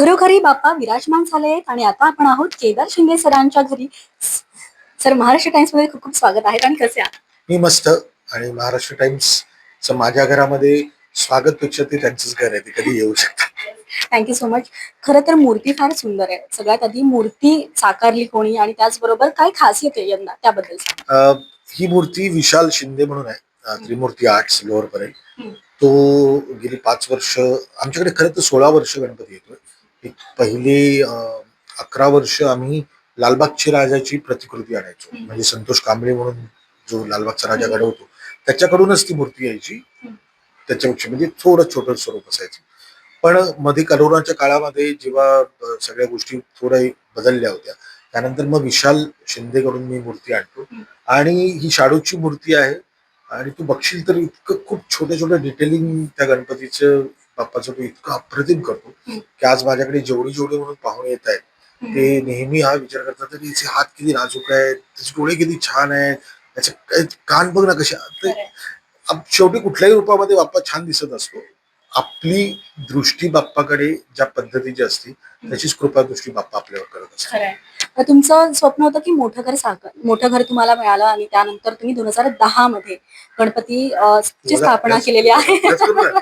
घरोघरी बाप्पा विराजमान झाले आहेत आणि आता आपण आहोत केदार शिंदे सरांच्या घरी. सर महाराष्ट्र टाइम्समध्ये खूप खूप स्वागत आहे. आणि कसे आहात? मी मस्त. आणि महाराष्ट्र टाइम्स माझ्या घरामध्ये स्वागत पेक्षा ते त्यांचंच घर आहे. ते कधी येऊ शकतात. थँक्यू सो मच खरं तर मूर्ती फार सुंदर आहे. सगळ्यात आधी मूर्ती साकारली कोणी आणि त्याचबरोबर काय खासियत आहे यंदा? त्याबद्दल सांगा. अं, ही मूर्ती विशाल शिंदे म्हणून आहे. अं, त्रिमूर्ती आर्ट सिल्वर पर्यंत हम्म. तो गेली पाच वर्ष आमच्याकडे खरं तर सोळा वर्ष गणपती येतोय. एक पहिली अकरा वर्ष आम्ही लालबागची राजाची प्रतिकृती आणायचो. म्हणजे संतोष कांबळे म्हणून जो लालबागचा राजा घडवतो त्याच्याकडूनच ती मूर्ती यायची. त्याच्यापेक्षा म्हणजे थोडं छोटं स्वरूप असायचं पण मध्ये करोनाच्या काळामध्ये जेव्हा सगळ्या गोष्टी थोड्या बदलल्या होत्या त्यानंतर मग विशाल शिंदेकडून मी मूर्ती आणतो. आणि ही शाडूची मूर्ती आहे आणि तू बघशील तर इतकं खूप छोटे छोटे डिटेलिंग त्या गणपतीचं बाप्पाचं तो इतकं अप्रतिम करतो. की आज माझ्याकडे जेवढी जेवढी म्हणून पाहुणे येत आहेत ते नेहमी हा विचार करतात की याचे हात किती नाजूक आहेत त्याचे डोळे किती छान आहेत त्याचे कान बघ ना. आप- शेवटी कुठल्याही रूपामध्ये बाप्पा छान दिसत असतो आपली दृष्टी बाप्पाकडे ज्या पद्धतीची असते त्याचीच कृपा दृष्टी बाप्पा आपल्यावर करत असतो खरंय. तर तुमचं स्वप्न होतं की मोठं घर साकार मोठं घर तुम्हाला मिळालं आणि त्यानंतर तुम्ही दोन हजार दहा मध्ये गणपती अं, ची स्थापना केलेली आहे. त्याच राहिले.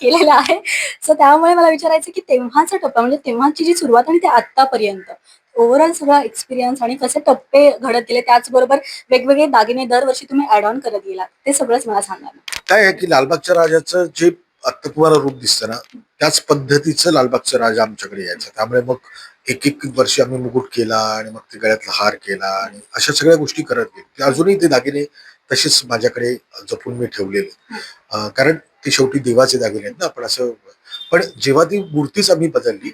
केलेलं आहे. सो त्यामुळे मला विचारायचं की तेव्हाचा टप्पा म्हणजे तेव्हाची जी सुरुवात आणि ते आतापर्यंत ओव्हरऑल सगळा एक्सपिरियन्स आणि कसे टप्पे घडत गेले त्याचबरोबर वेगवेगळे दागिने दरवर्षी तुम्ही ऍड ऑन करत गेलात ते सगळंच मला सांगा ना. काय आहे की लालबागच्या राजाचं जे आता तुम्हाला रूप दिसतं ना त्याच पद्धतीचं लालबागचा राजा आमच्याकडे यायचा. त्यामुळे मग एक एक वर्षी आम्ही मुकुट केला आणि मग ते गळ्यातला हार केला आणि अशा सगळ्या गोष्टी करत गेले. ते अजूनही ते दागिने तसेच माझ्याकडे जपून मी ठेवलेले. कारण ते शेवटी देवाचे दागिने आहेत ना आपण असं पण जेव्हा ती मूर्तीच आम्ही बदलली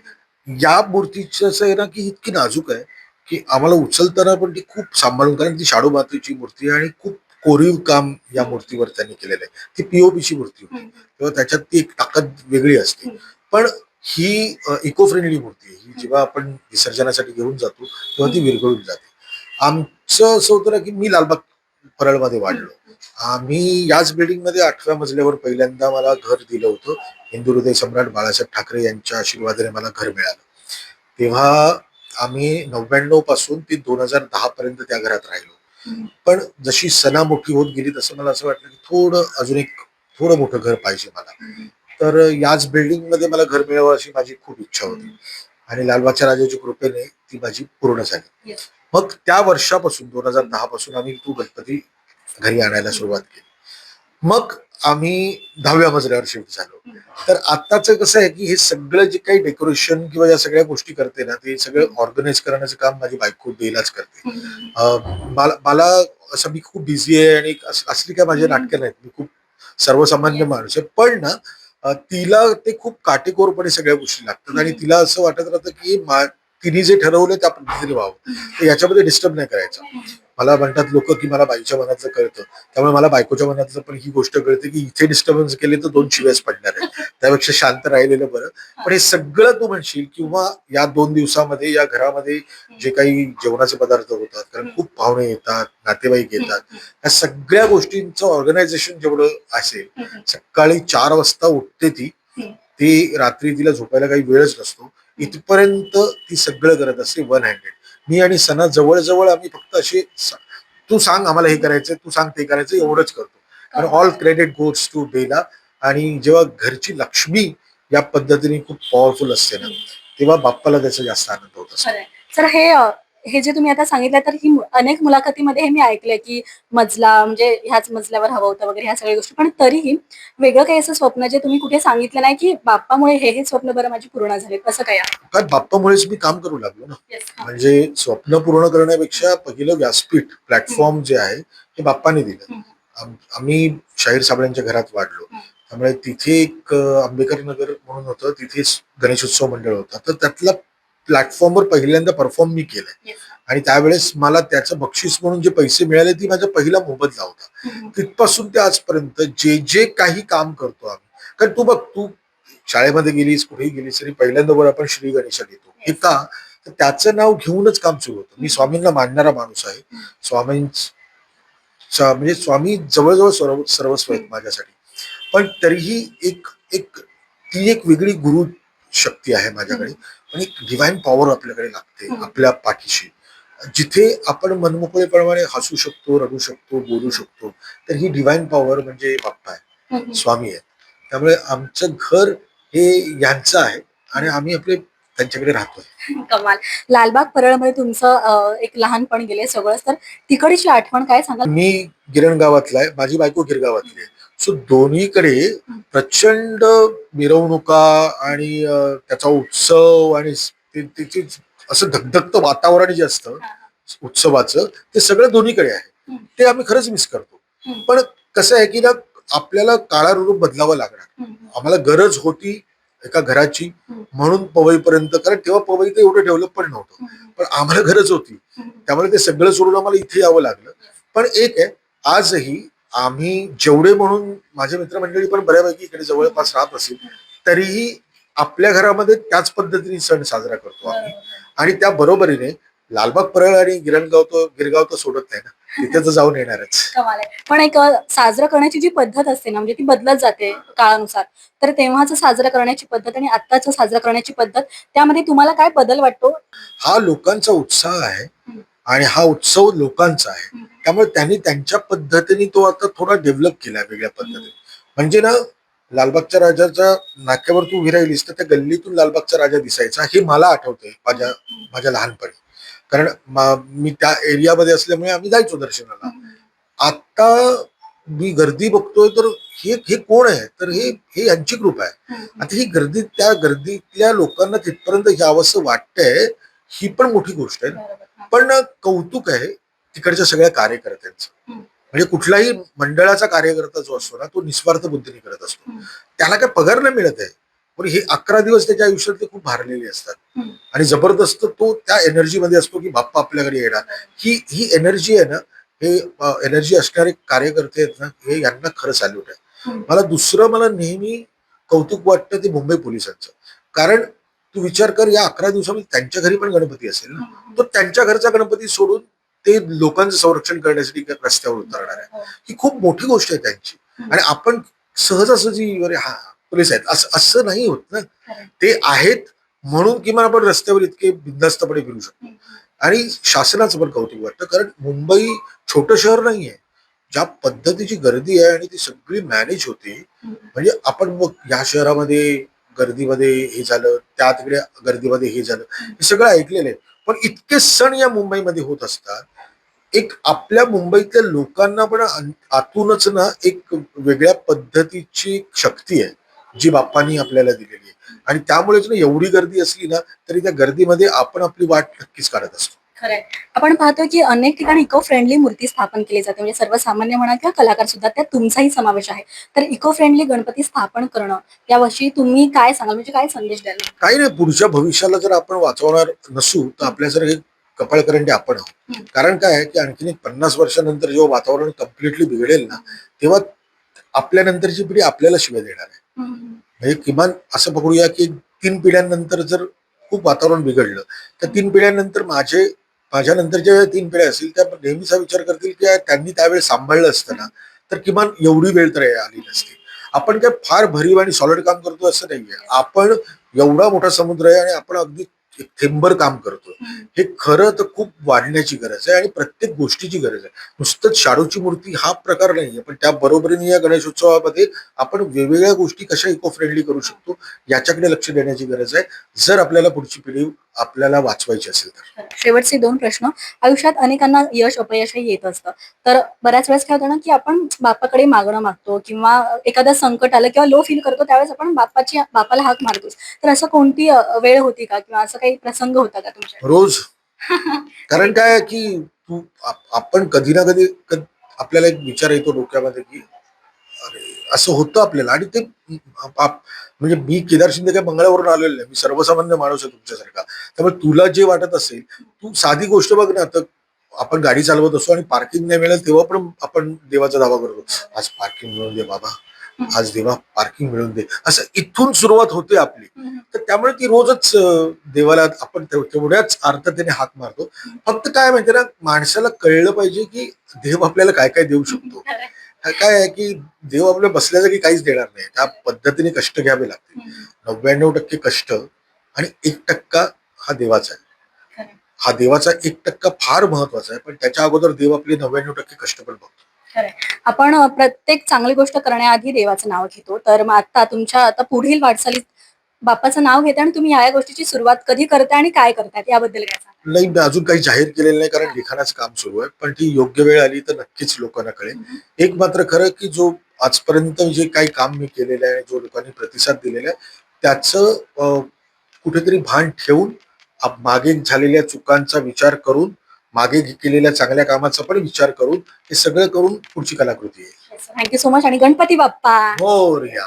या मूर्तीचं असं आहे ना की इतकी नाजूक आहे की आम्हाला उचलताना पण ती खूप सांभाळून कारण ती शाडू मातीची मूर्ती आहे आणि खूप कोरीव काम या मूर्तीवर त्यांनी केलेलं आहे. ती पीओपीची मूर्ती होती. तेव्हा त्याच्यात ती एक ताकद वेगळी असते. पण ही इको फ्रेंडली मूर्ती आहे. ही जेव्हा आपण विसर्जनासाठी घेऊन जातो तेव्हा ती विरघळून जाते. आमचं असं होतं ना की मी लालबाग परळमध्ये वाढलो. आम्ही याच बिल्डिंगमध्ये आठव्या मजल्यावर पहिल्यांदा मला घर दिलं होतं. हिंदू हृदय सम्राट बाळासाहेब ठाकरे यांच्या आशीर्वादाने मला घर मिळालं. तेव्हा आम्ही नव्याण्णवपासून ते दोन हजार दहा पर्यंत त्या घरात राहिलो. पण जशी सणा मोठी होत गेली तसं मला असं वाटलं की थोडं अजून एक थोडं मोठं घर पाहिजे मला. तर याच बिल्डिंगमध्ये मला घर मिळावं अशी माझी खूप इच्छा होती. आणि लालबागच्या राजाच्या कृपेने ती माझी पूर्ण झाली. मग त्या वर्षापासून दोन हजार दहा पासून आम्ही तो गणपती घरी आणायला सुरुवात केली. मग आम्ही दहाव्या मजल्यावर शिफ्ट झालो. तर आताच कसं आहे की हे सगळं जे काही डेकोरेशन किंवा या सगळ्या गोष्टी करते ना ते सगळं ऑर्गनाईज करण्याचं काम माझी बायको बेलाच करते. मला मला असं मी खूप बिझी आहे आणि अस- असली काय माझे नाटकं नाहीत. मी खूप सर्वसामान्य माणूस आहे. पण ना तिला ते खूप काटेकोरपणे सगळ्या गोष्टी लागतात आणि तिला असं वाटत राहतं की मा- तिने जे ठरवलं त्या पद्धतीने व्हावं. तर याच्यामध्ये डिस्टर्ब नाही करायचं. मला म्हणतात लोक की मला बाईच्या मनातलं कळतं. त्यामुळे मला बायकोच्या मनातलं पण ही गोष्ट कळते की इथे डिस्टर्बन्स केले तर दोन शिव्याच पडणार आहे त्यापेक्षा शांत राहिलेलं बरं. पण हे सगळं तू म्हणशील किंवा या दोन दिवसामध्ये या घरामध्ये जे काही जेवणाचे पदार्थ होतात कारण खूप पाहुणे येतात नातेवाईक येतात. या सगळ्या गोष्टींचं ऑर्गनायझेशन जेवढं असेल सकाळी चार वाजता उठते ती. ती रात्री तिला झोपायला काही वेळच नसतो. इथपर्यंत ती सगळं करत असते वन हँडेड मी आणि सणा जवळजवळ आम्ही फक्त असे तू सांग आम्हाला हे करायचं तू सांग ते करायचं एवढंच करतो. आणि all credit goes to Bela आणि जेव्हा घरची लक्ष्मी या पद्धतीने खूप पॉवरफुल असते ना तेव्हा बाप्पाला त्याचा जास्त आनंद होत असतो. सर हे हे जे तुम्ही आता सांगितलं तर ही अनेक मुलाखतीमध्ये हे मी ऐकलंय की मजला म्हणजे ह्याच मजल्यावर हवं होतं वगैरे ह्या सगळ्या गोष्टी पण तरीही वेगळं काही असं स्वप्न जे तुम्ही कुठे सांगितलं नाही की बाप्पामुळे हे हे स्वप्न बरं माझी पूर्ण झाले कसं काय? कारण बाप्पामुळेच मी काम करू लागलो ना. म्हणजे स्वप्न पूर्ण करण्यापेक्षा पहिलं व्यासपीठ प्लॅटफॉर्म जे आहे ते बाप्पाने दिलं आम्ही शाहीर साबळ्यांच्या घरात वाढलो. त्यामुळे तिथे एक आंबेकर नगर म्हणून होतं तिथेच गणेशोत्सव मंडळ होता तर त्यातला प्लॅटफॉर्मवर पहिल्यांदा परफॉर्म मी केलाय. आणि त्यावेळेस मला त्याचं बक्षीस म्हणून जे पैसे मिळाले ती माझा पहिला मोबदला होता. तिथपासून ते आजपर्यंत जे जे काही काम करतो आम्ही कारण तू बघ तू शाळेमध्ये गेलीस कुठेही गेलीस तरी पहिल्यांदा वर आपण श्री गणेशा घेतो. हे का तर त्याचं नाव घेऊनच काम सुरू होतं. मी स्वामींना मानणारा माणूस आहे. स्वामींच म्हणजे स्वामी जवळजवळ सर्व सर्वस्व आहेत माझ्यासाठी. पण तरीही एक एक ती एक वेगळी गुरु शक्ती आहे माझ्याकडे. पण एक डिवाइन पॉवर आपल्याकडे लागते हम्म. आपल्या पाठीशी. जिथे आपण मनमोकळेप्रमाणे हसू शकतो रडू शकतो बोलू शकतो तर ही डिवाइन पॉवर म्हणजे बाप्पा आहे. स्वामी आहे त्यामुळे आमचं घर हे यांचं आहे आणि आम्ही आपले त्यांच्याकडे राहतोय. कमाल. लालबाग परळमध्ये तुमचं एक लहानपण गेले सगळंच तर तिकडची आठवण काय सांगाल? मी गिरण गावातला आहे. माझी बायको गिरगावातली आहे. सो दोन्हीकडे प्रचंड मिरवणुका आणि अं, त्याचा उत्सव आणि ते- त्याची असं धगधगतं वातावरण जे असतं उत्सवाचं ते सगळं दोन्हीकडे आहे हम्म. ते आम्ही खरंच मिस करतो हम्म. पण कसं आहे की ना आपल्याला काळानुरूप बदलावं लागणार. आम्हाला गरज होती एका घराची हम्म. म्हणून पवईपर्यंत कारण तेव्हा पवई तर एवढं डेव्हलप पण नव्हतं. पण आम्हाला गरज होती. त्यामुळे ते सगळं सोडून आम्हाला इथे यावं लागलं पण एक आहे आजही आम्ही जेवढे म्हणून माझे मित्रमंडळी पण बऱ्यापैकी इकडे जवळपास राहत असेल तरीही आपल्या घरामध्ये त्याच पद्धतीने सण साजरा करतो आम्ही. आणि त्या बरोबरीने लालबाग परळ आणि गिरणगाव तो गिरगाव तर सोडत नाही ना तिथे तर जाऊन येणारच. कमाल आहे. पण एक साजरं करण्याची जी पद्धत असते ना म्हणजे ती बदलत जाते काळानुसार. तर तेव्हाचं साजरं करण्याची पद्धत आणि आत्ताचं साजरं करण्याची पद्धत त्यामध्ये तुम्हाला काय बदल वाटतो? हा लोकांचा उत्साह आहे. आणि हा उत्सव लोकांचा आहे. त्यामुळे त्यांनी त्यांच्या पद्धतीने तो आता थोडा डेव्हलप केला वेगळ्या पद्धतीने. म्हणजे ना लालबागच्या राजाच्या नाक्यावर तू उभी राहिलीस तर त्या गल्लीतून लालबागचा राजा दिसायचा. हे मला आठवतंय माझ्या माझ्या लहानपणी. कारण मा- त्या एरियामध्ये असल्यामुळे आम्ही जायचो दर्शनाला. आता मी गर्दी बघतोय तर हे हे कोण आहे? तर हे हे यांची ग्रुप आहे. आता ही गर्दी त्या गर्दीतल्या लोकांना तिथपर्यंत यावंसं वाटतंय ही पण मोठी गोष्ट आहे. पण कौतुक आहे तिकडच्या सगळ्या कार्यकर्त्यांचं. म्हणजे कुठलाही मंडळाचा कार्यकर्ता जो असतो ना तो निस्वार्थ बुद्धीने करत असतो. त्याला काय पगार नाही मिळत आहे पण हे अकरा दिवस त्याच्या आयुष्यात ते खूप भारलेले असतात. आणि जबरदस्त तो त्या एनर्जी मध्ये असतो की बाप्पा आपल्याकडे येणार ही ही एनर्जी आहे ना हे एनर्जी असणारे कार्यकर्ते आहेत ना हे यांना खरं सॅल्यूट आहे. मला दुसरं मला नेहमी कौतुक वाटतं ते मुंबई पोलिसांचं कारण तू विचार कर या अकरा दिवसामध्ये त्यांच्या घरी पण गणपती असेल ना? तो त्यांच्या घरचा गणपती सोडून ते लोकांचं संरक्षण करण्यासाठी रस्त्यावर उतरणार आहे. ही खूप मोठी गोष्ट आहे त्यांची. आणि आपण सहजासहजी अरे हा पोलीस आहेत. असं असं नाही होत ना? ते आहेत म्हणून किमान आपण रस्त्यावर इतके बिंदास्तपणे फिरू शकतो. आणि शासनाचं पण कौतुक वाटतं कारण मुंबई छोटं शहर नाहीये. ज्या पद्धतीची गर्दी आहे आणि ती सगळी मॅनेज होते म्हणजे आपण मग या शहरामध्ये गर्दीमध्ये हे झालं त्या तिकडे गर्दीमध्ये हे झालं हे सगळं ऐकलेलं आहे. पण इतके सण या मुंबईमध्ये होत असतात. एक आपल्या मुंबईतल्या लोकांना पण आतूनच ना एक वेगळ्या पद्धतीची शक्ती आहे जी बाप्पानी आपल्याला दिलेली आहे. आणि त्यामुळेच ना एवढी गर्दी असली ना तरी त्या गर्दीमध्ये आपण आपली वाट नक्कीच काढत असतो. खरंय. आपण पाहतो की अनेक ठिकाणी इको फ्रेंडली मूर्ती स्थापन केली जाते. म्हणजे सर्वसामान्य म्हणा किंवा कलाकार सुद्धा त्यात तुमचाही समावेश आहे. तर इको फ्रेंडली गणपती स्थापन करणं यावर्षी तुम्ही काय सांगाल? म्हणजे काय संदेश द्याल? काही नाही पुढच्या भविष्याला जर आपण वाचवणार नसू तर आपल्यासारखे कपाळकरंडे आपण आहोत. कारण काय आहे की आणखीन एक पन्नास वर्षानंतर जेव्हा वातावरण कम्प्लिटली बिघडेल ना तेव्हा आपल्यानंतरची पिढी आपल्याला शिवाय देणार आहे. म्हणजे किमान असं पकडूया की तीन पिढ्यांनंतर जर खूप वातावरण बिघडलं तर तीन पिढ्यांनंतर माझे माझ्यानंतरच्या ज्या तीन पिढ्या असतील त्या नेहमीचा विचार करतील की त्यांनी त्यावेळी सांभाळलं असतं ना तर किमान एवढी वेळ तर आली नसती. आपण काय फार भरीव आणि सॉलिड काम करतो असं नाहीये. आपण एवढा मोठा समुद्र आहे आणि आपण अगदी थेंबर काम करतो हे खरं तर खूप वाढण्याची गरज आहे आणि प्रत्येक गोष्टीची गरज आहे. नुसतंच शाडूची मूर्ती हा प्रकार नाहीये पण त्या बरोबरीने या गणेशोत्सवामध्ये आपण वेगवेगळ्या गोष्टी कशा इको फ्रेंडली करू शकतो याच्याकडे लक्ष देण्याची गरज आहे. जर आपल्याला पुढची पिढी आपल्याला वाचवायची असेल तर. शेवटचे दोन प्रश्न. आयुष्यात अनेकांना यश अपयशही येत असतं. तर बऱ्याच वेळेस काय होतं ना की आपण बापाकडे मागणं मागतो किंवा एखादं संकट आलं किंवा लो फील करतो त्यावेळेस आपण बापाची बापाला हाक मारतोच. तर असं कोणती वेळ होती का? किंवा असं काही प्रसंग होता का तुमच्या? रोज कारण काय आहे की तू आप- आपण कधी ना कधी आपल्याला एक विचार येतो डोक्यामध्ये की अरे असं होतं आपल्याला. आणि ते म्हणजे मी केदार शिंदे काय मंगळावरून आलेलो नाही. मी सर्वसामान्य माणूस आहे तुमच्यासारखा. त्यामुळे तुला जे वाटत असेल तू साधी गोष्ट बघ ना. तर आपण गाडी चालवत असतो आणि पार्किंग नाही मिळेल तेव्हा पण आपण देवाचा दावा करतो. आज पार्किंग मिळून दे बाबा. आज देवा पार्किंग मिळून दे. असं इथून सुरुवात होते आपली. तर त्यामुळे ती रोजच देवाला आपण तेव- तेवढ्याच अर्थतेने हाक मारतो. फक्त काय माहिती ना माणसाला कळलं पाहिजे की देव आपल्याला काय काय देऊ शकतो. काय आहे की देव आपल्या बसल्या जागी काहीच देणार नाही. त्या पद्धतीने कष्ट घ्यावे लागतील. नव्याण्णव टक्के कष्ट आणि एक टक्का हा देवाचा आहे. हा देवाचा एक टक्का फार महत्त्वाचा आहे. पण त्याच्या अगोदर देव आपले नव्याण्णव टक्के कष्ट पण बघतो. आपण प्रत्येक चांगली गोष्ट करण्याआधी देवाचं नाव घेतो. तर मग आता तुमच्या आता पुढील वाटचालीत बाप्पाचं नाव घेता आणि तुम्ही या गोष्टीची सुरुवात कधी करताय आणि काय करताय याबद्दल काय सांगा नाही मी अजून काही जाहीर केलेलं नाही कारण लिखाणाचं काम सुरू आहे. पण ती योग्य वेळ आली तर नक्कीच लोकांना कळेल. एक मात्र खरं की जो आजपर्यंत जे काही काम मी केलेलं आहे जो लोकांनी प्रतिसाद दिलेला आहे त्याचं कुठेतरी भान ठेवून मागे झालेल्या चुकांचा विचार करून मागे केलेल्या चांगल्या कामाचा पण विचार करून हे सगळं करून पुढची कलाकृती आहे. थँक्यू सो मच आणि गणपती बाप्पा. हो रिया.